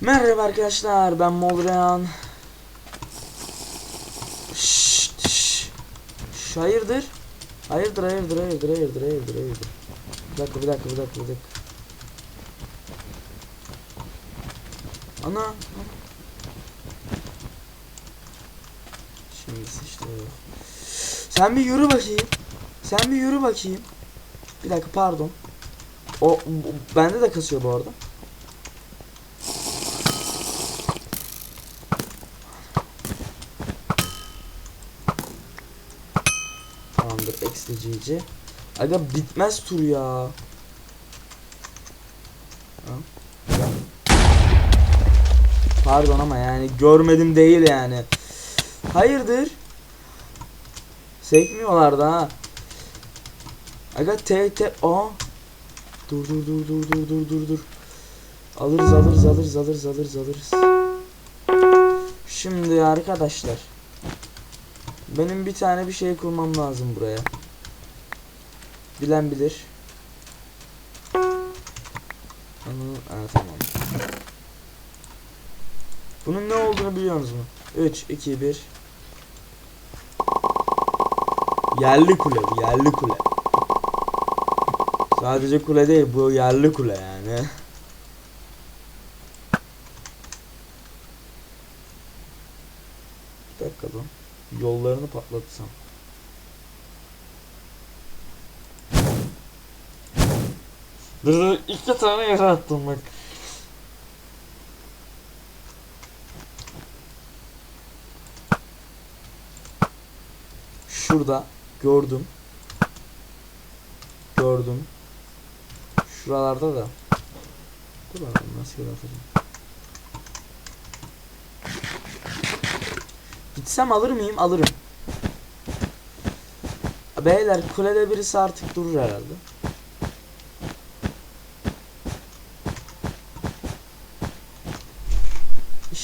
Merhaba arkadaşlar ben Molrean. Şşt, şşt. Şş, hayırdır? Hayırdır hayırdır hayırdır hayırdır hayırdır hayırdır. Bir dakika bir dakika bir dakika bir dakika. Ana. Şimdi işte. Sen bir yürü bakayım. Sen bir yürü bakayım. Bir dakika pardon. O bende de kasıyor bu arada. Eksici. Aga bitmez tur ya. Pardon ama yani görmedim değil yani. Hayırdır? Sekmiyorlar da ha. Aga te te aa. Dur dur dur dur dur dur dur dur. Alırız alırız alırız alırız alırız alırız. Şimdi arkadaşlar. Benim bir tane bir şey kurmam lazım buraya. Bilen bilir. Ha, tamam. Bunun ne olduğunu biliyor musunuz? 3, 2, 1. Yerli kule bu, yerli kule. Sadece kule değil, bu yerli kule yani. Bir dakika dur. Yollarını patlatsam. Dur dur iki tane yere attım bak. Şurada gördüm. Gördüm. Şuralarda da. Dur bakalım nasıl yere atacağım. Gitsem alır mıyım? Alırım. Beyler kulede birisi artık durur herhalde.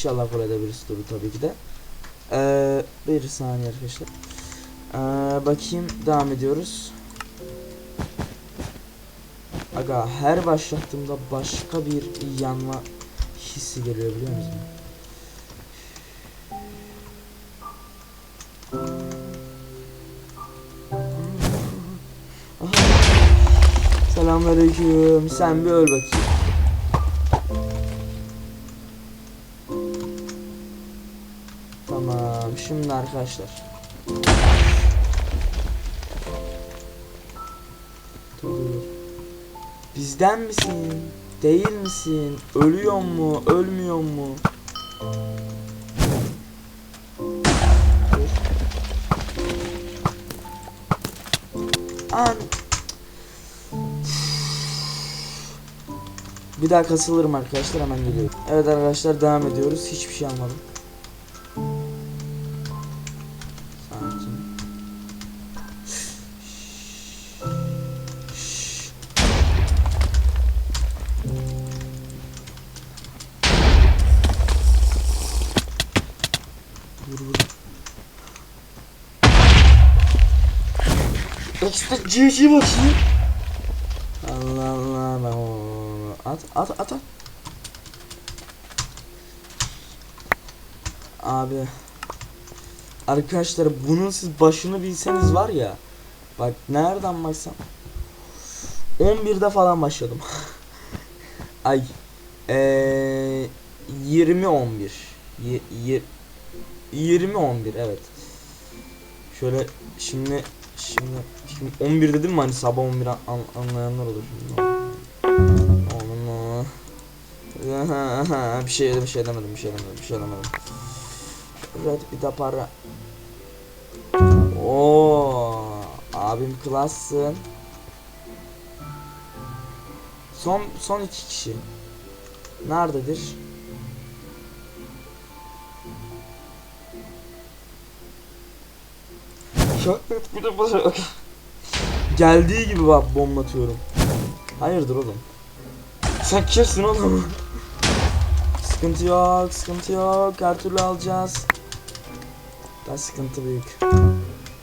İnşallah kulede birisi durur tabii ki de. Ee, bir saniye arkadaşlar. Ee, bakayım devam ediyoruz. Aga her başlattığımda başka bir yanma hissi geliyor biliyor musun? Selamünaleyküm. Sen bir öl bakayım. Tamam. Şimdi arkadaşlar. Bizden misin? Değil misin? Ölüyor mu? Ölmüyor mu? An. Bir daha kasılırım arkadaşlar hemen geliyorum. Evet arkadaşlar devam ediyoruz. Hiçbir şey almadım. Ekstra GG bakayım. Allah Allah ben o- at at at. Abi. Arkadaşlar bunun siz başını bilseniz var ya. Bak nereden baksam. 11'de falan başladım. Ay eee 20 11 Ye- ye- 20 11 evet. Şöyle şimdi Şimdi, şimdi 11 dedim mi hani sabah 11 an, an- anlayanlar olur şimdi. Aman bir şey bir şey demedim bir şey demedim bir şey demedim. Red bir de para. Oo, abim klassın. Son son iki kişi. Nerededir? Çok net bir de bak. Geldiği gibi bak bombatıyorum. Hayırdır oğlum? Sen kimsin oğlum? sıkıntı yok, sıkıntı yok. Her türlü alacağız. Da sıkıntı büyük.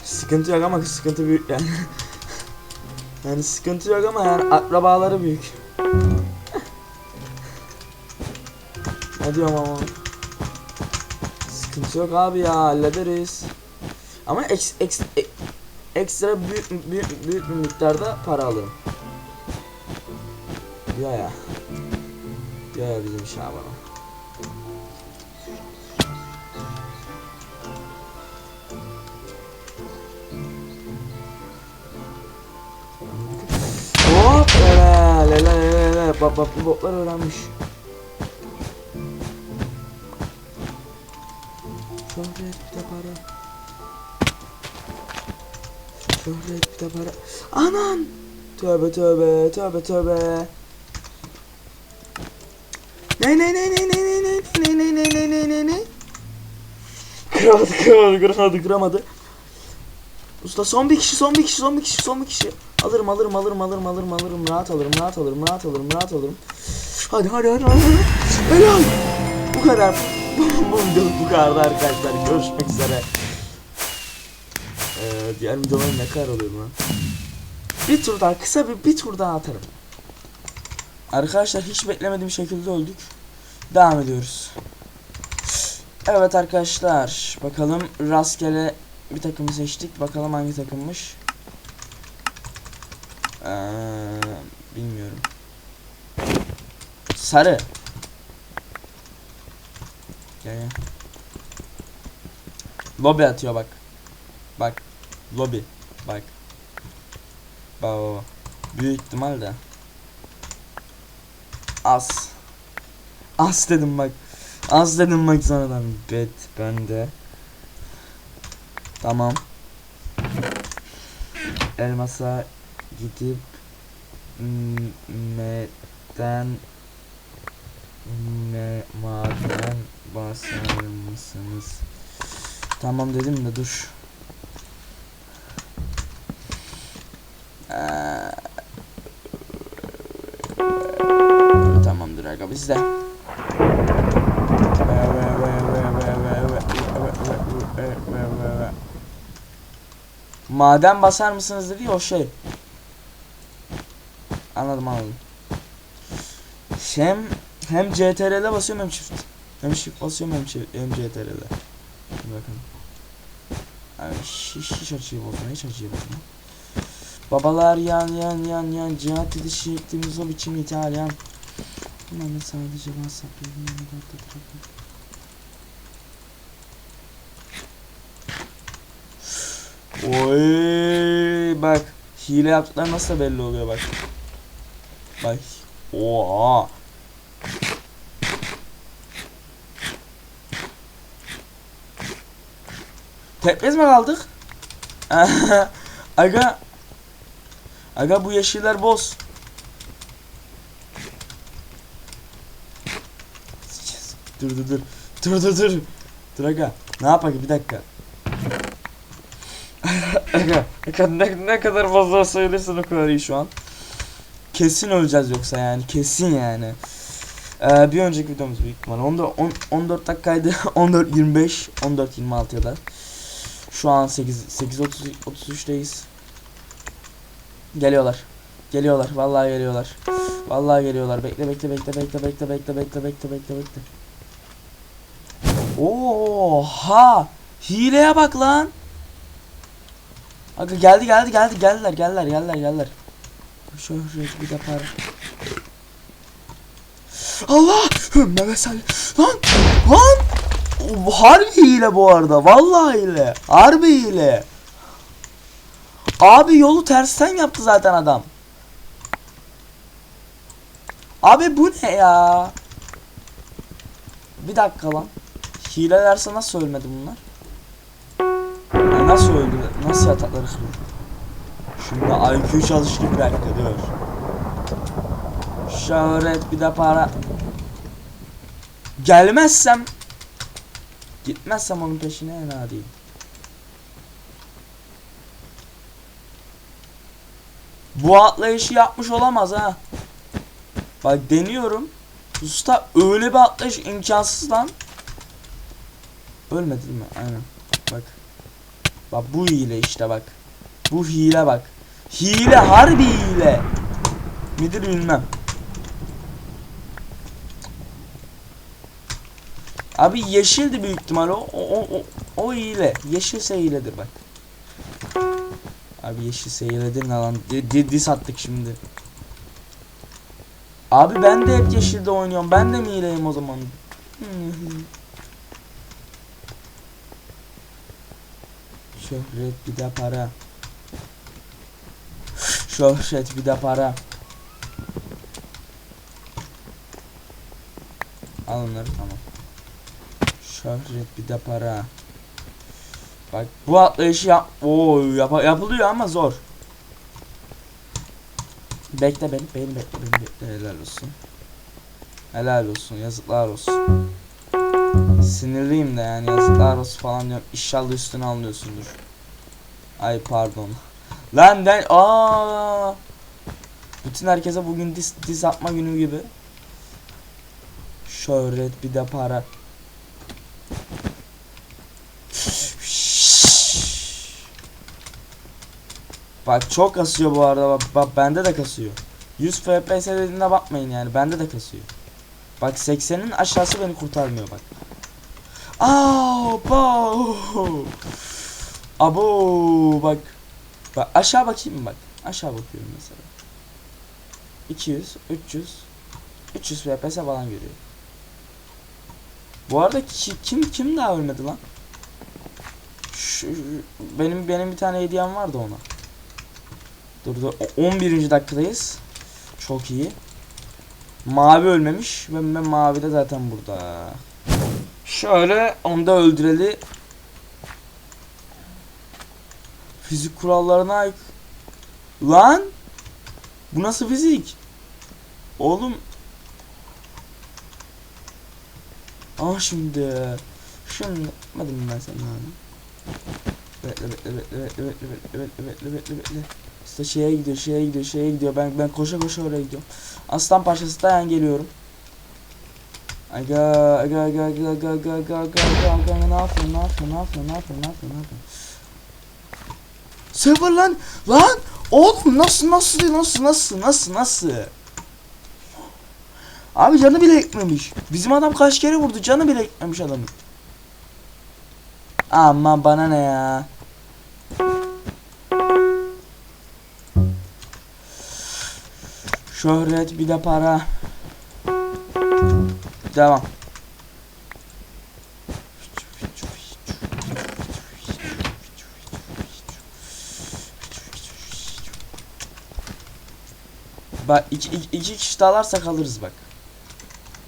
Sıkıntı yok ama sıkıntı büyük yani. yani sıkıntı yok ama yani akrabaları büyük. Ne diyorum ama. Sıkıntı yok abi ya hallederiz. Ama eks, eks, e- ekstra büyük, büyük, büyük bir miktarda para alırım. Ya ya. Ya ya bizim Şaban'a. Hop helal helal helal. Bak bak bu botlar öğrenmiş. Şöhret bir para. Şöhret bir de para. Anan! Tövbe tövbe tövbe tövbe. Ne ne ne ne ne ne ne ne ne ne ne ne ne ne Kıramadı kıramadı kıramadı kıramadı. Usta son bir kişi son bir kişi son bir kişi son bir kişi. Alırım alırım alırım alırım alırım alırım rahat alırım rahat alırım rahat alırım rahat alırım. Hadi hadi hadi hadi. Helal. Bu kadar. bu videoluk bu kadar arkadaşlar. Görüşmek üzere. Ee, diğer videolar ne kadar oluyor lan? Bir tur daha kısa bir bir tur daha atarım. Arkadaşlar hiç beklemediğim şekilde öldük. Devam ediyoruz. Evet arkadaşlar bakalım rastgele bir takımı seçtik. Bakalım hangi takımmış. Ee, bilmiyorum. Sarı. Gel gel. Atıyor bak. Bak. Lobi. Bak. Bak bak. Büyük ihtimal de. Az. Az dedim bak. Az dedim bak sonradan. Bet bende. Tamam. Elmasa gidip meden me maden basar mısınız? Tamam dedim de dur. Ee, Tamamdır aga bizde. Maden basar mısınız dedi o şey. Anladım anladım. Hem hem CTRL'e basıyorum hem çift. Hem shift basıyorum hem, çi- hem CTRL'e. Bakın. Abi hiç, hiç açıyı bozma hiç açıyı bozma. Babalar yan yan yan yan cihat edişi ettiğimiz o biçim İtalyan. Bunlarla sadece WhatsApp yolunu Oy bak hile yaptıkları nasıl belli oluyor bak. Bak. Oha. Tek mi kaldık? Aga. Aga bu yeşiller boz. Dur dur dur. Dur dur dur. Dur aga. Ne yapak bir dakika. aga, aga ne, ne kadar fazla söylersen o kadar iyi şu an. Kesin öleceğiz yoksa yani kesin yani. Ee, bir önceki videomuz büyük ihtimalle 14, 10, 14 dakikaydı 14 25 14 26 ya da şu an 8 8 30 33'teyiz. Geliyorlar. Geliyorlar. Vallahi geliyorlar. Vallahi geliyorlar. Bekle bekle bekle bekle bekle bekle bekle bekle bekle bekle. Oha! Hileye bak lan. Aga geldi geldi geldi geldiler geldiler geldiler geldiler. Şöhret bir de para. Allah! Mehmet Ali. Lan! Lan! Harbi hile bu arada. Vallahi hile. Harbi hile. Abi yolu tersten yaptı zaten adam. Abi bu ne ya? Bir dakika lan. Hilelerse nasıl ölmedi bunlar? Ya nasıl öldü? Nasıl yatakları kırıyor? Şimdi IQ çalıştı bir dakika dur. Şöhret bir de para. Gelmezsem Gitmezsem onun peşine en değil. Bu atlayışı yapmış olamaz ha. Bak deniyorum. Usta öyle bir atlayış imkansız lan. Ölmedi değil mi? Aynen. Bak. Bak bu hile işte bak. Bu hile bak. Hile harbi hile. Midir bilmem. Abi yeşildi büyük ihtimal o. O, o, o, o hile. Yeşilse hiledir bak. Abi yeşilse hiledir ne lan? Di- di- Dis attık şimdi. Abi ben de hep yeşilde oynuyorum. Ben de mi o zaman? Şöhret bir de para. Şöhret bir de para. Al onları tamam. Şöhret bir de para. Bak bu atlayışı yap Oo, yap yapılıyor ama zor. Bekle beni, beni bekle, beni bekle. Helal olsun. Helal olsun, yazıklar olsun. Sinirliyim de yani yazıklar olsun falan diyorum. İnşallah üstüne almıyorsundur. Ay pardon. Lan den aa. Bütün herkese bugün diz, diz atma günü gibi. Şöhret bir de para. Bak çok kasıyor bu arada bak, bak bende de kasıyor. 100 FPS dediğine bakmayın yani bende de kasıyor. Bak 80'in aşağısı beni kurtarmıyor bak. Aa, bo. Abo bak. Bak aşağı bakayım bak. Aşağı bakıyorum mesela. 200, 300, 300 FPS falan görüyor. Bu arada ki- kim kim daha ölmedi lan? Şu, benim benim bir tane hediyem vardı ona. Dur dur. O- 11. dakikadayız. Çok iyi. Mavi ölmemiş. Ben, ben mavi de zaten burada. Şöyle onu da öldüreli. Fizik kurallarına. Lan! Bu nasıl fizik? Oğlum. Ah şimdi. Şimdi. Hadi ben sen abi. Bekle bekle bekle bekle bekle bekle bekle bekle bekle bekle. İşte şeye gidiyor şeye gidiyor şeye gidiyor. Ben ben koşa koşa oraya gidiyorum. Aslan parçası dayan geliyorum. Aga aga aga aga aga aga aga aga aga aga ne yapıyorsun ne yapıyorsun ne yapıyorsun ne yapıyorsun ne yapıyorsun ne Sefer lan lan oğlum nasıl nasıl nasıl nasıl nasıl nasıl Abi canı bile ekmemiş. Bizim adam kaç kere vurdu canı bile ekmemiş adamın. Aman bana ne ya. Şöhret bir de para. Devam. Bak iki, iki, iki kişi daha alırsak alırız bak.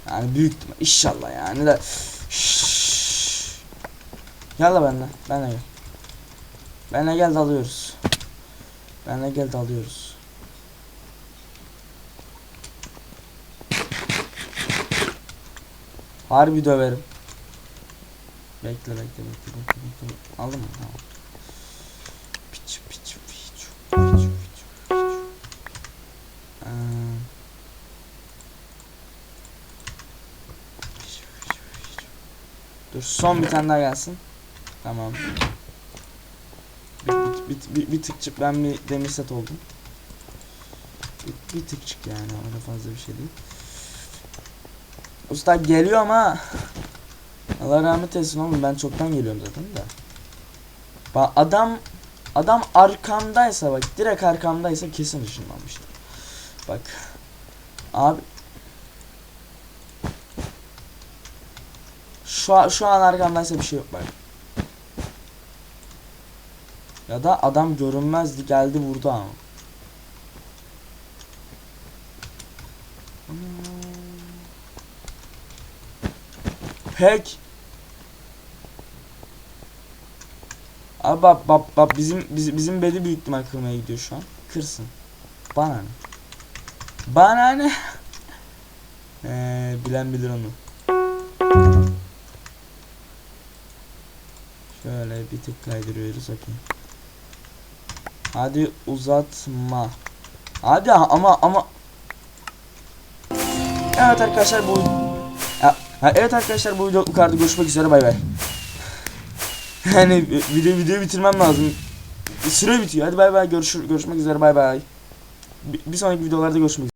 Yani büyük ihtimal inşallah yani de. Şşş. Gel la benimle. Benle gel. Benle gel dalıyoruz. Benle gel dalıyoruz. Harbi döverim. Bekle bekle bekle bekle bekle. Aldın mı? Tamam. Piç piç piç piç piç. Ee, Dur son bir tane daha gelsin. Tamam. Bir, bir, bir, bir tıkçık ben bir demir set oldum. Bir, bir tıkçık yani öyle fazla bir şey değil. Usta geliyor ama Allah rahmet eylesin oğlum ben çoktan geliyorum zaten de. Bak adam adam arkamdaysa bak direkt arkamdaysa kesin ışınlanmıştır. Bak. Abi Şu şu an arkamdaysa bir şey yok bak. Ya da adam görünmezdi geldi vurdu ama. Pek. Abi bak bak bak bizim bizim, bizim bedi büyük ihtimal kırmaya gidiyor şu an. Kırsın. Bana ne? Bana ne? Ee, bilen bilir onu. Şöyle bir tık kaydırıyoruz okey. Hadi uzatma. Hadi ama ama Evet arkadaşlar bu Ha, evet arkadaşlar bu video bu kadar görüşmek üzere bay bay. Yani video videoyu bitirmem lazım. Süre bitiyor. Hadi bay bay görüşür görüşmek üzere bay bay. Bir, bir sonraki videolarda görüşmek üzere.